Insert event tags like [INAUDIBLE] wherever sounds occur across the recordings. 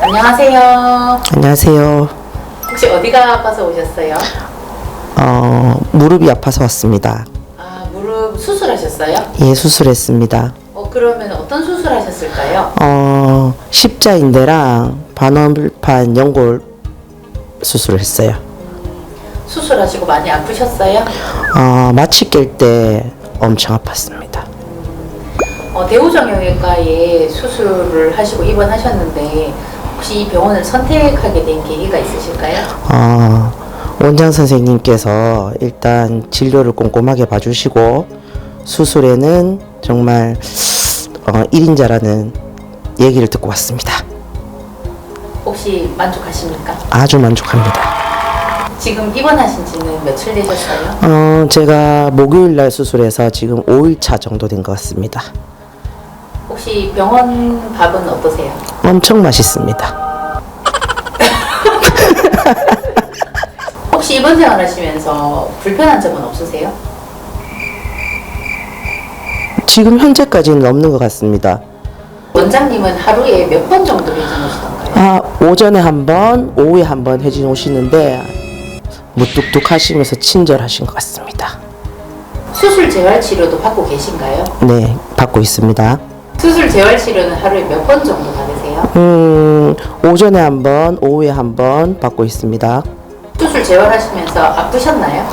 안녕하세요. 안녕하세요. 혹시 어디가 아파서 오셨어요? 어, 무릎이 아파서 왔습니다. 아, 무릎 수술하셨어요? 예, 수술했습니다. 어, 그러면 어떤 수술하셨을까요? 어, 십자인대랑 반월판 연골 수술을 했어요. 수술하시고 많이 아프셨어요? 어, 마취 깰 때 엄청 아팠습니다. 어, 대우정형외과에 수술을 하시고 입원하셨는데 혹시 이 병원을 선택하게 된 계기가 있으실까요? 어, 원장 선생님께서 일단 진료를 꼼꼼하게 봐주시고 수술에는 정말 어, 1인자라는 얘기를 듣고 왔습니다. 혹시 만족하십니까? 아주 만족합니다. 지금 입원하신 지는 며칠 되셨어요? 어, 제가 목요일 날 수술해서 지금 5일차 정도 된 것 같습니다. 혹시 병원 밥은 어떠세요? 엄청 맛있습니다. [LAUGHS] 혹시 입원 생활 하시면서 불편한 점은 없으세요? 지금 현재까지는 없는 것 같습니다. 원장님은 하루에 몇 번 정도 회진 오시던가요? 아, 오전에 한 번, 오후에 한번 해진 오시는데 무뚝뚝 하시면서 친절하신 것 같습니다. 수술 재활 치료도 받고 계신가요? 네, 받고 있습니다. 수술 재활 치료는 하루에 몇 번 정도 받으세요? 음, 오전에 한 번, 오후에 한 번 받고 있습니다. 수술 재활하시면서 아프셨나요?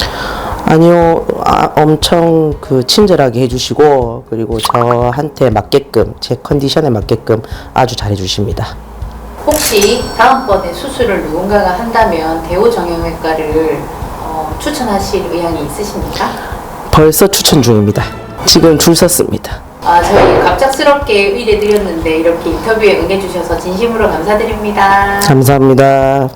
아니요, 아, 엄청 그 친절하게 해주시고 그리고 저한테 맞게끔 제 컨디션에 맞게끔 아주 잘해주십니다. 혹시 다음번에 수술을 누군가가 한다면 대우정형외과를 어, 추천하실 의향이 있으십니까? 벌써 추천 중입니다. 지금 줄 섰습니다. 아, 저희 갑작스럽게 의뢰드렸는데 이렇게 인터뷰에 응해주셔서 진심으로 감사드립니다. 감사합니다.